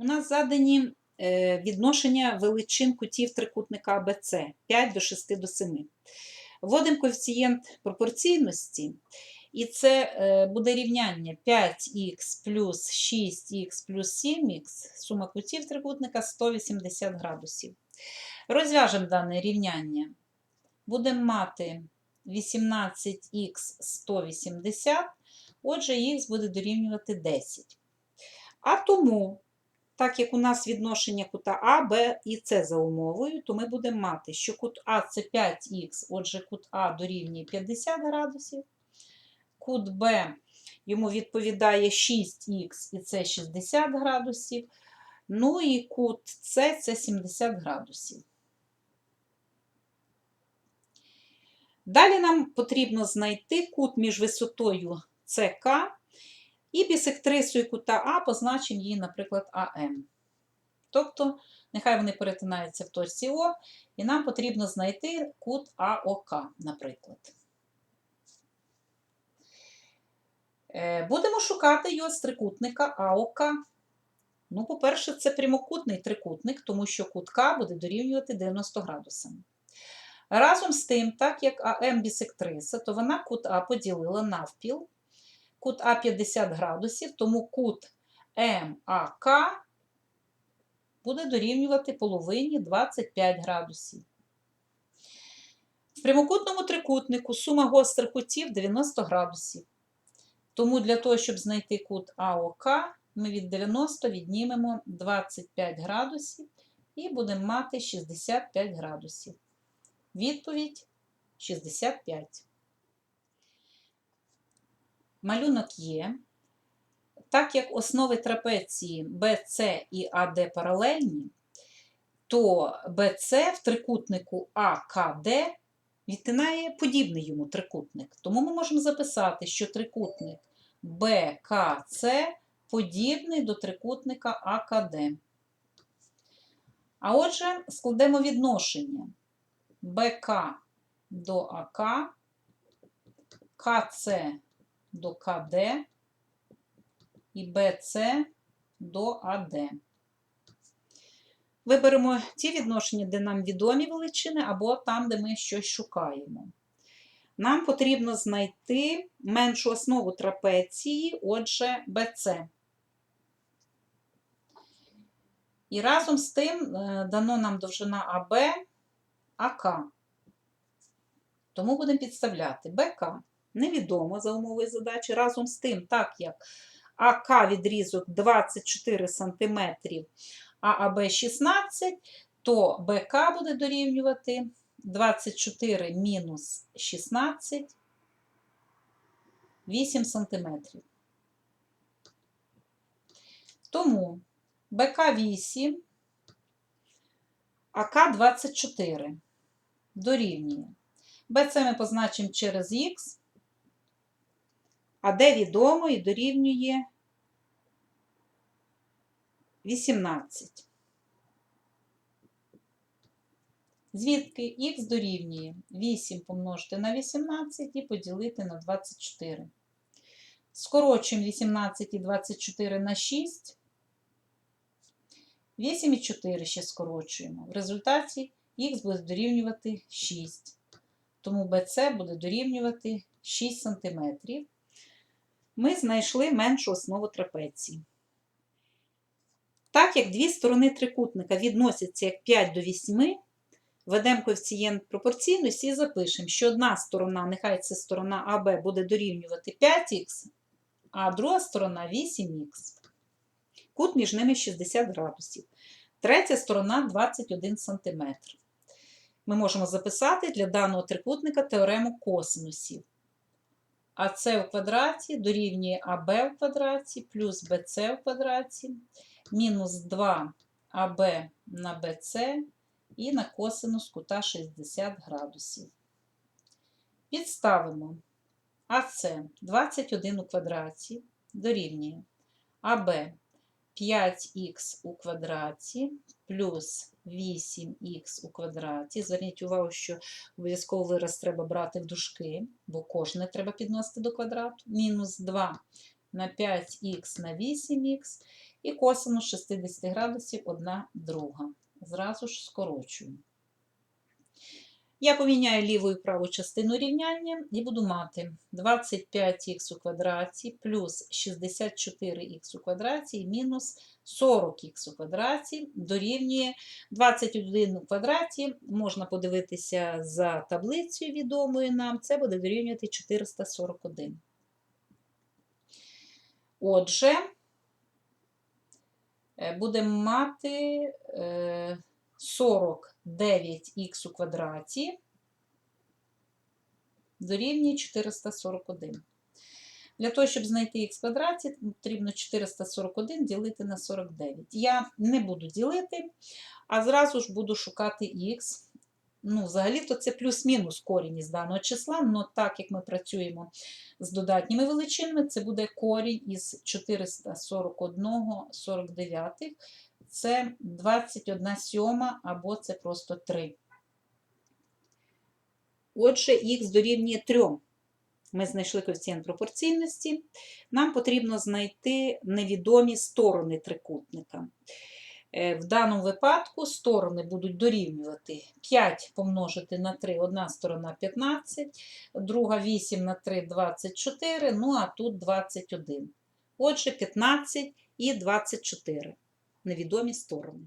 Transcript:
У нас задані е, відношення величин кутів трикутника АБЦ 5 до 6 до 7. Вводимо коефіцієнт пропорційності, і це е, буде рівняння 5х плюс 6х плюс 7х, сума кутів трикутника 180 градусів. Розв'яжемо дане рівняння. Будемо мати 18х 180, отже, х буде дорівнювати 10. А тому, так як у нас відношення кута А, Б і С за умовою, то ми будемо мати, що кут А це 5х, отже, кут А дорівнює 50 градусів. Кут Б йому відповідає 6х і це 60 градусів. Ну і кут С це 70 градусів. Далі нам потрібно знайти кут між висотою СК і бісектрисою кута А позначимо її, наприклад, АМ. Тобто, нехай вони перетинаються в точці О, і нам потрібно знайти кут АОК, наприклад. Е, Будемо шукати його з трикутника АОК. Ну, по-перше, це прямокутний трикутник, тому що кут К буде дорівнювати 90 градусам. Разом з тим, так як АМ бісектриса, то вона кут А поділила навпіл. Кут А 50 градусів, тому кут МАК буде дорівнювати половині 25 градусів. В прямокутному трикутнику сума гострих кутів 90 градусів. Тому для того, щоб знайти кут АОК, ми від 90 віднімемо 25 градусів і будемо мати 65 градусів. Відповідь 65. Малюнок є. Так як основи трапеції BC і AD паралельні, то BC в трикутнику АКД відтинає подібний йому трикутник. Тому ми можемо записати, що трикутник БКЦ подібний до трикутника АКД. А отже, складемо відношення БК до АК, КЦ до КД і БЦ до АД. Виберемо ті відношення, де нам відомі величини, або там, де ми щось шукаємо. Нам потрібно знайти меншу основу трапеції, отже, BC. І разом з тим е, дано нам довжина АБ, АК. Тому будемо підставляти БК. Невідомо за умовою задачі. Разом з тим, так як АК відрізок 24 см, а АБ 16, то БК буде дорівнювати 24 мінус 16, 8 см. Тому БК 8, АК 24 дорівнює. БЦ ми позначимо через Х, а Д відомо і дорівнює 18. Звідки х дорівнює 8 помножити на 18 і поділити на 24. Скорочуємо 18 і 24 на 6. 8 і 4 ще скорочуємо. В результаті х буде дорівнювати 6. Тому BC буде дорівнювати 6 см. Ми знайшли меншу основу трапеції. Так як дві сторони трикутника відносяться як 5 до 8, ведемо коефіцієнт пропорційності і запишемо, що одна сторона, нехай це сторона АБ, буде дорівнювати 5х, а друга сторона 8х. Кут між ними 60 градусів. Третя сторона 21 см. Ми можемо записати для даного трикутника теорему косинусів. АС в квадраті дорівнює АБ в квадраті плюс БЦ в квадраті мінус 2 АБ на БЦ і на косинус кута 60 градусів. Підставимо АС 21 у квадраті дорівнює АБ 5х у квадраті плюс 8х у квадраті. Зверніть увагу, що обов'язково вираз треба брати в дужки, бо кожне треба підносити до квадрату. Мінус 2 на 5х на 8х І косинус 60 градусів одна друга. Зразу ж скорочую. Я поміняю ліву і праву частину рівняння і буду мати 25х у квадраті плюс 64х у квадраті мінус 40х у квадраті дорівнює 21 у квадраті. Можна подивитися за таблицею відомою нам, це буде дорівнювати 441. Отже, е, будемо мати е, 49х у квадраті дорівнює 441. Для того, щоб знайти х квадраті, потрібно 441 ділити на 49. Я не буду ділити, а зразу ж буду шукати х. Ну, взагалі-то це плюс-мінус корінь із даного числа, але так як ми працюємо з додатніми величинами, це буде корінь із 441 49. Це 21 сьома або це просто 3. Отже, х дорівнює 3. Ми знайшли коефіцієнт пропорційності. Нам потрібно знайти невідомі сторони трикутника. Е, В даному випадку сторони будуть дорівнювати 5 помножити на 3, одна сторона 15, друга 8 на 3 24, ну а тут 21. Отже, 15 і 24 невідомі сторони.